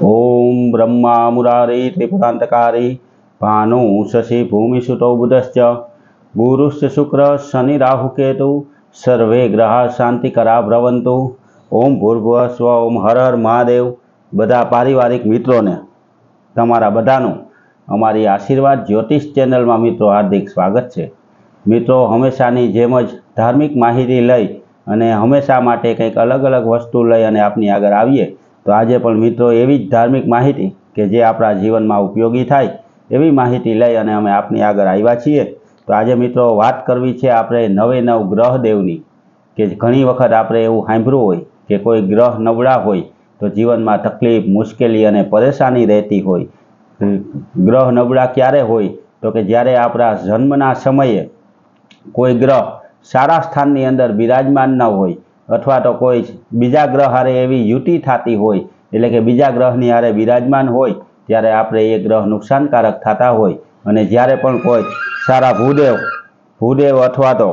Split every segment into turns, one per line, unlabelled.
ઓમ બ્રહ્મા મુરારી ત્રિપુરાંતકારી ભાનુ શશી ભૂમિસુતો બુધશ્ચ ગુરુશ્ચ શુક્ર શનિ રાહુકેતુ સર્વે ગ્રહ શાંતિકરા ભ્રવંતુ ઓમ ભૂર્ભુવ સ્વ ઓમ હર હર મહાદેવ બધા પારિવારિક મિત્રોને, તમારા બધાનું અમારી આશીર્વાદ જ્યોતિષ ચેનલમાં મિત્રો હાર્દિક સ્વાગત છે. મિત્રો, હંમેશાની જેમ જ ધાર્મિક માહિતી લઈ અને હંમેશા માટે કંઈક અલગ અલગ વસ્તુ લઈ અને આપની આગળ આવીએ. તો આજે પણ મિત્રો એવી જ ધાર્મિક માહિતી કે જે આપણા જીવનમાં ઉપયોગી થાય એવી માહિતી લઈ અને અમે આપની આગળ આવ્યા છીએ. તો આજે મિત્રો વાત કરવી છે આપણે નવે નવ ગ્રહ દેવની, કે ઘણી વખત આપણે એવું સાંભળ્યું હોય કે કોઈ ગ્રહ નબળા હોય તો જીવનમાં તકલીફ, મુશ્કેલી અને પરેશાની રહેતી હોય. ગ્રહ નબળા ક્યારે હોય? તો કે જ્યારે આપણા જન્મના સમયે કોઈ ગ્રહ સારા સ્થાનની અંદર બિરાજમાન ન હોય અથવા તો કોઈ બીજા ગ્રહ હારે એવી યુતિ થતી હોય, એટલે કે બીજા ગ્રહની હારે બિરાજમાન હોય, ત્યારે આપણે એ ગ્રહ નુકસાનકારક થતા હોય. અને જ્યારે પણ કોઈ સારા ભૂદેવ ભૂદેવ અથવા તો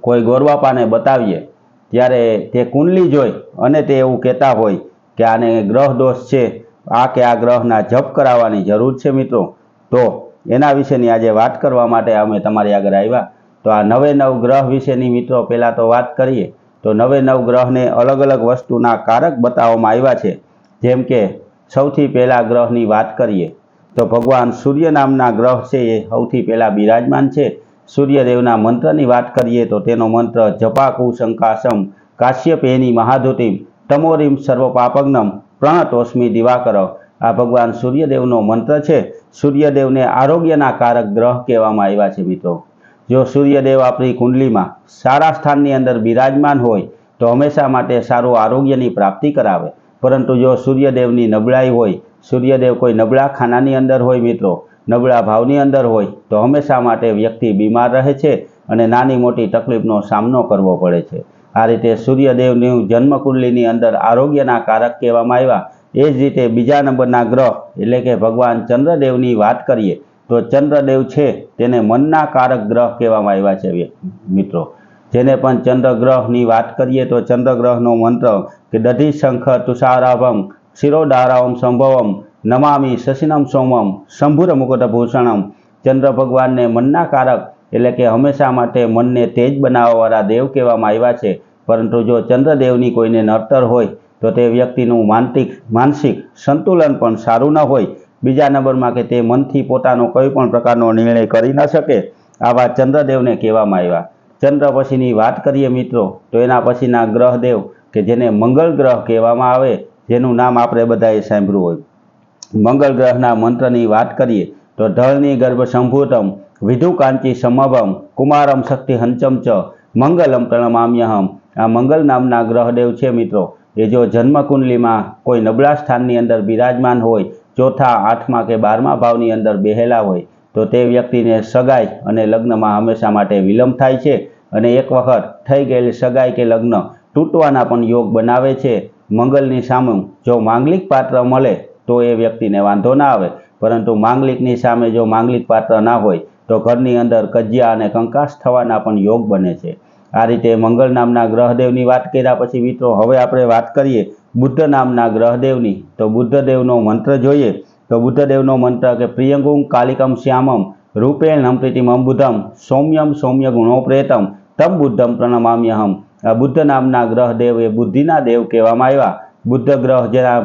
કોઈ ગોરવાપાને બતાવીએ, ત્યારે તે કુંડલી જોઈ અને તે એવું કહેતા હોય કે આને ગ્રહ દોષ છે, આ કે આ ગ્રહના જપ કરાવવાની જરૂર છે મિત્રો. તો એના વિશેની આજે વાત કરવા માટે અમે તમારી આગળ આવ્યા. તો આ નવે નવ ગ્રહ વિશેની મિત્રો પહેલાં તો વાત કરીએ. તો નવે નવ ગ્રહને અલગ અલગ વસ્તુના કારક બતાવવામાં આવ્યા છે. જેમ કે, સૌથી પહેલા ગ્રહની વાત કરીએ, તો ભગવાન સૂર્ય નામના ગ્રહ છે એ સૌથી પહેલાં બિરાજમાન છે. સૂર્યદેવના મંત્રની વાત કરીએ તો તેનો મંત્ર જપાકુ શંકાસમ કાશ્યપેની મહાધુતિમ તમોરીમ સર્વ પાપગ્નમ પ્રણતોસ્મી દિવાકર. આ ભગવાન સૂર્યદેવનો મંત્ર છે. સૂર્યદેવને આરોગ્યના કારક ગ્રહ કહેવામાં આવ્યા છે મિત્રો. જો સૂર્યદેવ આપણી કુંડલીમાં સારા સ્થાનની અંદર બિરાજમાન હોય, તો હંમેશા માટે સારું આરોગ્યની પ્રાપ્તિ કરાવે. પરંતુ જો સૂર્યદેવની નબળાઈ હોય, સૂર્યદેવ કોઈ નબળા ખાનાની અંદર હોય મિત્રો, નબળા ભાવની અંદર હોય, તો હંમેશા માટે વ્યક્તિ બીમાર રહે છે અને નાની મોટી તકલીફનો સામનો કરવો પડે છે. આ રીતે સૂર્યદેવની જન્મકુંડલીની અંદર આરોગ્યના કારક કહેવામાં આવ્યા. એ જ રીતે બીજા નંબરના ગ્રહ, એટલે કે ભગવાન ચંદ્રદેવની વાત કરીએ તો ચંદ્રદેવ છે તેને મનના કારક ગ્રહ કહેવામાં આવ્યા છે મિત્રો. જેને પણ ચંદ્રગ્રહની વાત કરીએ તો ચંદ્રગ્રહનો મંત્ર કે દધી શંખ તુષારાભમ શિરોડારાવમ સંભવમ, નમામી શશિનમ સોમમ, શંભુર મુકુટ ભૂષણમ ચંદ્ર ભગવાનને મનના કારક એટલે કે હંમેશા માટે મનને તેજ બનાવવાવાળા દેવ કહેવામાં આવ્યા છે. પરંતુ જો ચંદ્રદેવની કોઈને નડતર હોય તો તે વ્યક્તિનું માનસિક માનસિક સંતુલન પણ સારું ન હોય. બીજા નંબરમાં કે તે મનથી પોતાનો કોઈ પણ પ્રકારનો નિર્ણય કરી ન શકે, આવા ચંદ્રદેવને કહેવામાં આવ્યા. ચંદ્ર પછીની વાત કરીએ મિત્રો, તો એના પછીના ગ્રહદેવ, કે જેને મંગળ ગ્રહ કહેવામાં આવે, જેનું નામ આપણે બધાએ સાંભળ્યું હોય. મંગળ ગ્રહના મંત્રની વાત કરીએ, તો ઢળની ગર્ભ સંભૂતમ વિધુકાંચી સમભમ, કુમારમ શક્તિ હંચમ ચ, મંગલમ પ્રણમામ્યહમ. આ મંગલ નામના ગ્રહદેવ છે મિત્રો. એ જો જન્મકુંડલીમાં કોઈ નબળા સ્થાનની અંદર બિરાજમાન હોય ચોથા આઠમા કે બારમા ભાવની અંદર બેહેલા હોય, તો તે વ્યક્તિને સગાઈ અને લગ્નમાં હંમેશા માટે વિલંબ થાય છે અને એક વખત થઈ ગયેલી સગાઈ કે લગ્ન તૂટવાના પણ યોગ બનાવે છે. મંગલની સામે જો માંગલિક પાત્ર મળે, તો એ વ્યક્તિને વાંધો ના આવે. પરંતુ માંગલિકની સામે જો માંગલિક પાત્ર ના હોય, તો ઘરની અંદર કજિયા અને કંકાસ થવાના પણ યોગ બને છે. આ રીતે મંગળ નામના ગ્રહદેવની વાત કર્યા પછી મિત્રો, હવે આપણે વાત કરીએ બુદ્ધ નામના ગ્રહદેવની. તો બુદ્ધદેવનો મંત્ર જોઈએ. તો બુદ્ધદેવનો મંત્ર કે પ્રિયંગું કાલિકમ શ્યામમ, રૂપેણ પ્રીતિમ બુદ્ધમ સૌમ્યમ સૌમ્ય ગુણોપ્રેતમ તમ બુદ્ધમ પ્રણમામ્યહમ. આ બુદ્ધ નામના ગ્રહદેવ એ બુદ્ધિના દેવ કહેવામાં આવ્યા. બુદ્ધ ગ્રહ જેના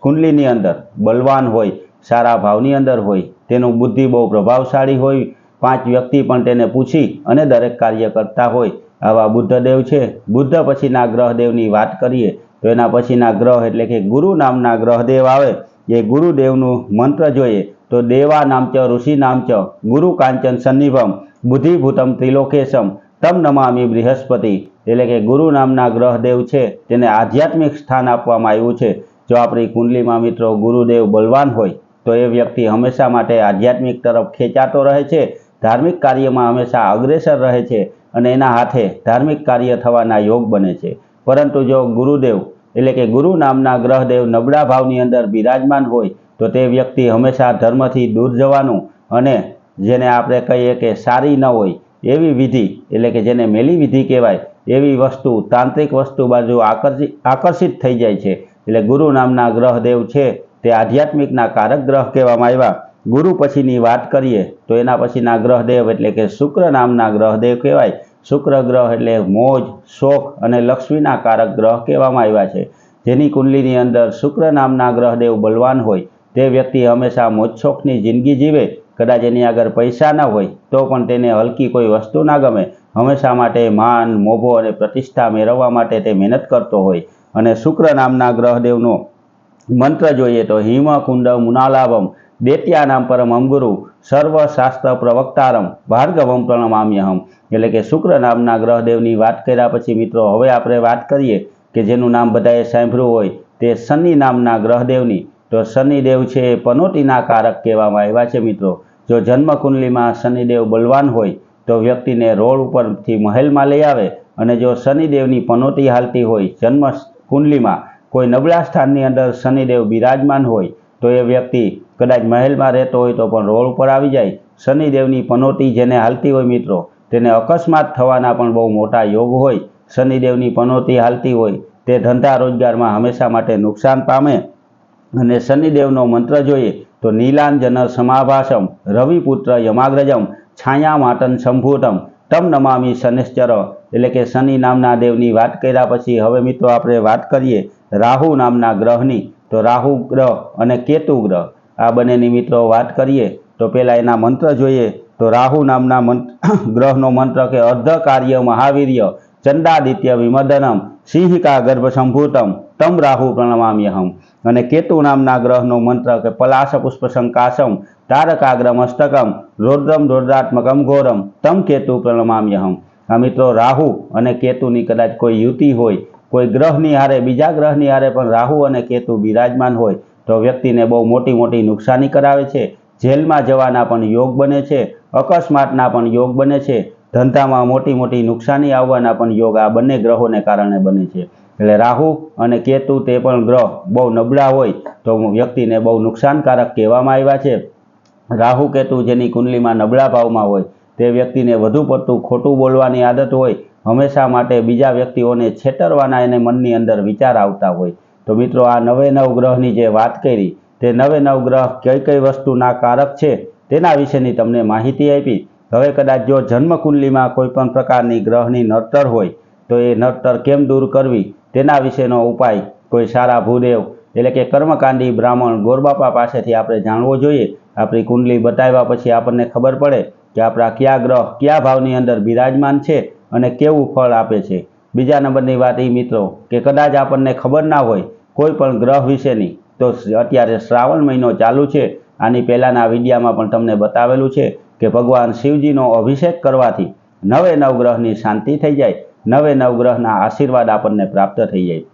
કુંડલીની અંદર બલવાન હોય, સારા ભાવની અંદર હોય, તેનું બુદ્ધિ બહુ પ્રભાવશાળી હોય, પાંચ વ્યક્તિ પણ તેને પૂછી અને દરેક કાર્ય કરતા હોય, આવા બુદ્ધદેવ છે. બુદ્ધ પછીના ગ્રહદેવની વાત કરીએ તો એના પછીના ગ્રહ એટલે કે ગુરુ નામના ગ્રહદેવ આવે, જે ગુરુદેવનું મંત્ર જોઈએ, તો દેવા નામ ચ, ઋષિ નામ ચ, ગુરુ કાંચન સન્નિભમ, બુદ્ધિભૂતમ ત્રિલોકેશમ, તમ નમામી બૃહસ્પતિ, એટલે કે ગુરુ નામના ગ્રહદેવ છે, તેને આધ્યાત્મિક સ્થાન આપવામાં આવ્યું છે. જો આપણી કુંડલીમાં મિત્રો ગુરુદેવ બલવાન હોય, તો એ વ્યક્તિ હંમેશા માટે આધ્યાત્મિક તરફ ખેંચાતો રહે છે, ધાર્મિક કાર્યમાં હંમેશા અગ્રેસર રહે છે અને એના હાથે ધાર્મિક કાર્ય થવાના યોગ બને છે. પરંતુ જો ગુરુદેવ એટલે કે ગુરુ નામના ગ્રહદેવ નબળા ભાવની અંદર બિરાજમાન હોય, તો તે વ્યક્તિ હંમેશા ધર્મથી દૂર જવાનું અને જેને આપણે કહીએ કે સારી ન હોય, એવી વિધિ, એટલે કે જેને મેલી વિધિ કહેવાય, એવી વસ્તુ, તાંત્રિક વસ્તુ બાજુ આકર્ષિત આકર્ષિત થઈ જાય છે. એટલે ગુરુ નામના ગ્રહદેવ છે, તે આધ્યાત્મિકના કારક ગ્રહ કહેવામાં આવ્યા. ગુરુ પછીની વાત કરીએ, તો એના પછીના ગ્રહદેવ એટલે કે શુક્ર નામના ગ્રહદેવ કહેવાય. શુક્ર ગ્રહ એટલે મોજ શોખ અને લક્ષ્મીના કારક ગ્રહ કહેવામાં આવ્યા છે. જેની કુંડલીની અંદર શુક્ર નામના ગ્રહદેવ બલવાન હોય, તે વ્યક્તિ હંમેશા મોજશોખની જિંદગી જીવે. કદાચ એની આગળ પૈસા ના હોય, તો પણ તેને હલકી કોઈ વસ્તુ ના ગમે. હંમેશા માટે માન, મોભો અને પ્રતિષ્ઠા મેળવવા માટે તે મહેનત કરતો હોય. અને શુક્ર નામના ગ્રહદેવનો મંત્ર જોઈએ તો હિમ કુંડ મુનાલાભમ, દેત્યા નામ પરમ અંગુરુ સર્વશાસ્ત્ર પ્રવક્તારમ ભાર્ગવમ પ્રણમામ્યહમ. એટલે કે શુક્ર નામના ગ્રહદેવની વાત કર્યા પછી મિત્રો, હવે આપણે વાત કરીએ કે જેનું નામ બધાએ સાંભળ્યું હોય તે શનિ નામના ગ્રહદેવની. તો શનિદેવ છે એ પનોતીના કારક કહેવામાં આવ્યા છે મિત્રો. જો જન્મ કુંડલીમાં શનિદેવ બલવાન હોય તો વ્યક્તિને રોડ ઉપરથી મહેલમાં લઈ આવે અને જો શનિદેવની પનોતી હાલતી હોય જન્મ કુંડલીમાં કોઈ નબળા સ્થાનની અંદર શનિદેવ બિરાજમાન હોય તો એ વ્યક્તિ કદાચ મહેલમાં રહેતો હોય તો પણ રોડ ઉપર આવી જાય. શનિદેવની પનોતી જેને હાલતી હોય મિત્રો, તેને અકસ્માત થવાના પણ બહુ મોટા યોગ હોય. શનિદેવની પનોતી હાલતી હોય, તે ધંધા રોજગારમાં હંમેશા માટે નુકસાન પામે અને શનિદેવનો મંત્ર જોઈએ તો નીલાંજન સમાભાસમ, રવિપુત્ર યમાગ્રજમ, છાયા માટન સંભૂતમ, તમ નમામી શનિશ્ચર. એટલે કે શનિ નામના દેવની વાત કર્યા પછી હવે મિત્રો આપણે વાત કરીએ રાહુ નામના ગ્રહની. તો રાહુ ગ્રહ અને કેતુ ગ્રહ. આ બંનેની મિત્રો વાત કરીએ, તો પહેલાં એના મંત્ર જોઈએ, તો રાહુ નામના મંત્ર ગ્રહનો મંત્ર કે અર્ધ કાર્ય મહાવીર્ય ચંદાદિત્ય વિમદનમ સિંહિકા ગર્ભસંભૂતમ, તમ રાહુ પ્રણમામ્યહમ અને કેતુ નામના ગ્રહનો મંત્ર કે પલાશ પુષ્પ શંકાશમ તારકાગ્રમ મસ્તકમ રોદ્રમ રોદ્રાત્મકમ ઘોરમ, તમ કેતુ પ્રણમામ્યહમ આ મિત્રો રાહુ અને કેતુની કદાચ કોઈ યુતિ હોય, કોઈ ગ્રહની હારે, બીજા ગ્રહની હારે પણ રાહુ અને કેતુ બિરાજમાન હોય તો વ્યક્તિને બહુ મોટી મોટી નુકસાની કરાવે છે. જેલમાં જવાના પણ યોગ બને છે. અકસ્માતના પણ યોગ બને છે. ધંધામાં મોટી મોટી નુકસાની આવવાના પણ યોગ આ બંને ગ્રહોને કારણે બને છે. એટલે રાહુ અને કેતુ તે પણ ગ્રહ બહુ નબળા હોય તો વ્યક્તિને બહુ નુકસાનકારક કહેવામાં આવ્યા છે. રાહુ કેતુ જેની કુંડલીમાં નબળા ભાવમાં હોય તે વ્યક્તિને વધુ પડતું ખોટું બોલવાની આદત હોય, હંમેશા માટે બીજા વ્યક્તિઓને છેતરવાના એને મનની અંદર વિચાર આવતા હોય. તો મિત્રો આ નવે નવ ગ્રહની જે વાત કરી, તે નવે નવ ગ્રહ કઈ કઈ વસ્તુના કારક છે, તેના વિશેની તમને માહિતી આપી. હવે કદાચ જો જન્મકુંડલીમાં કોઈ પણ પ્રકારની ગ્રહની નડતર હોય, તો એ નડતર કેમ દૂર કરવી, તેના વિશેનો ઉપાય કોઈ સારા ભૂદેવ, એટલે કે કર્મકાંડી બ્રાહ્મણ ગોરબાપા પાસેથી આપણે જાણવો જોઈએ. આપણી કુંડલી બતાવ્યા પછી આપણને ખબર પડે કે આપણા કયા ગ્રહ કયા ભાવની અંદર બિરાજમાન છે અને કેવું ફળ આપે છે. બીજા નંબરની વાત એ મિત્રો, કે કદાચ આપણને ખબર ના હોય કોઈ પણ ગ્રહ વિશેની. તો અત્યારે શ્રાવણ મહિનો ચાલુ છે. આની પહેલાંના વિડીયામાં પણ તમને બતાવેલું છે કે ભગવાન શિવજીનો અભિષેક કરવાથી નવે નવગ્રહની શાંતિ થઈ જાય. નવે નવગ્રહના આશીર્વાદ આપણને પ્રાપ્ત થઈ જાય.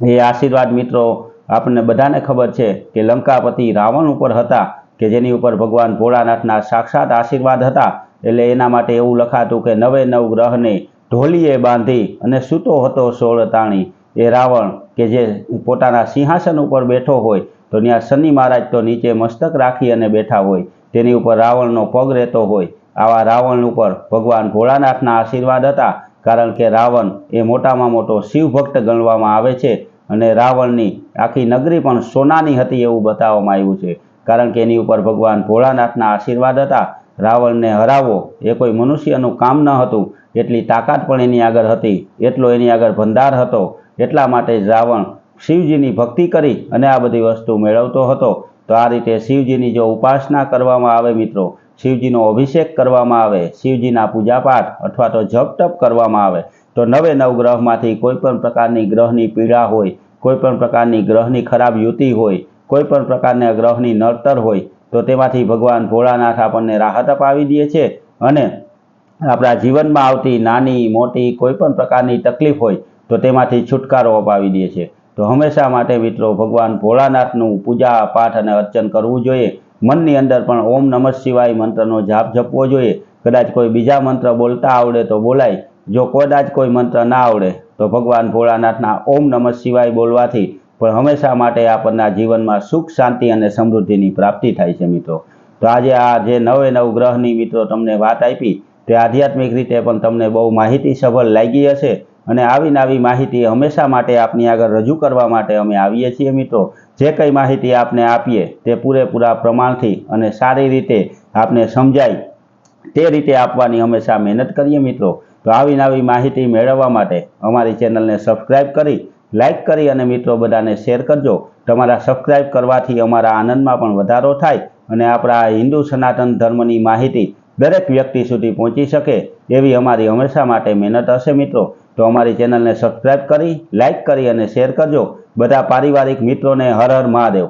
એ આશીર્વાદ મિત્રો, આપણને બધાને ખબર છે કે લંકાપતિ રાવણ ઉપર હતા કે જેની ઉપર ભગવાન ભોળાનાથના સાક્ષાત આશીર્વાદ હતા. એટલે એના માટે એવું લખાતું કે નવે નવ ગ્રહને ઢોલીએ બાંધી અને સૂતો હતો સોળ તાણી. એ રાવણ કે જે પોતાના સિંહાસન ઉપર બેઠો હોય, તો ત્યાં શનિ મહારાજ તો નીચે મસ્તક રાખી અને બેઠા હોય. તેની ઉપર રાવણનો પગ રહેતો હોય. આવા રાવણ ઉપર ભગવાન ભોળાનાથના આશીર્વાદ હતા, કારણ કે રાવણ એ મોટામાં મોટો શિવ ભક્ત ગણવામાં આવે છે અને રાવણની આખી નગરી પણ સોનાની હતી એવું બતાવવામાં આવ્યું છે. કારણ કે એની ઉપર ભગવાન ભોળાનાથના આશીર્વાદ હતા. રાવણને હરાવવો એ કોઈ મનુષ્યનું કામ ન હતું. એટલી તાકાત પણ એની આગળ હતી. એટલો એની આગળ ભંડાર હતો. એટલા માટે રાવણ શિવજીની ભક્તિ કરી અને આ બધી વસ્તુ મેળવતો હતો. તો આ રીતે શિવજીની જો ઉપાસના કરવામાં આવે મિત્રો, શિવજીનો અભિષેક કરવામાં આવે, શિવજીના પૂજાપાઠ અથવા તો જપ તપ કરવામાં આવે, તો નવે નવ ગ્રહમાંથી કોઈ પણ પ્રકારની ગ્રહની પીડા હોય, કોઈ પણ પ્રકારની ગ્રહની ખરાબ યુતિ હોય, કોઈ પણ પ્રકારના ગ્રહની નડતર હોય, તો તેમાંથી ભગવાન ભોળાનાથ આપણને રાહત અપાવી દે છે અને આપણા જીવનમાં આવતી નાની મોટી કોઈ પણ પ્રકારની તકલીફ હોય તો તેમાંથી છુટકારો અપાવી દે છે. તો હંમેશા માટે મિત્રો ભગવાન ભોળાનાથનું પૂજા, પાઠ અને અર્ચન કરવું જોઈએ. મનની અંદર પણ ઓમ નમઃ શિવાય મંત્રનો જાપ જપવો જોઈએ. કદાચ કોઈ બીજા મંત્ર બોલતા આવડે તો બોલાય. જો કદાચ કોઈ મંત્ર ના આવડે તો ભગવાન ભોળાનાથના ઓમ નમઃ શિવાય બોલવાથી પણ હંમેશા માટે આપણના જીવનમાં સુખ, શાંતિ અને સમૃદ્ધિની પ્રાપ્તિ થાય છે મિત્રો. તો આજે આ જે નવે નવ ગ્રહની મિત્રો તમને વાત આપી તે આધ્યાત્મિક રીતે પણ તમને બહુ માહિતી સભર લાગી હશે. અને આવી નવી માહિતી હંમેશા માટે આપની આગળ રજૂ કરવા માટે અમે આવીએ છીએ મિત્રો. જે કંઈ માહિતી આપને આપીએ તે પૂરેપૂરા પ્રમાણથી અને સારી રીતે આપને સમજાય તે રીતે આપવાની હંમેશા મહેનત કરીએ મિત્રો. તો આવી નવી માહિતી મેળવવા માટે અમારી ચેનલને સબસ્ક્રાઈબ કરી, લાઇક કરી અને મિત્રો બધાને શેર કરજો. તમારા સબસ્ક્રાઈબ કરવાથી અમારા આનંદમાં પણ વધારો થાય અને આપણા હિન્દુ સનાતન ધર્મની માહિતી દરેક વ્યક્તિ સુધી પહોંચી શકે એવી અમારી હંમેશા માટે મહેનત હશે મિત્રો. તો અમારી ચેનલને સબસ્ક્રાઈબ કરી લાઇક કરી અને શેર કરજો. બધા પારિવારિક મિત્રોને હર હર મહાદેવ.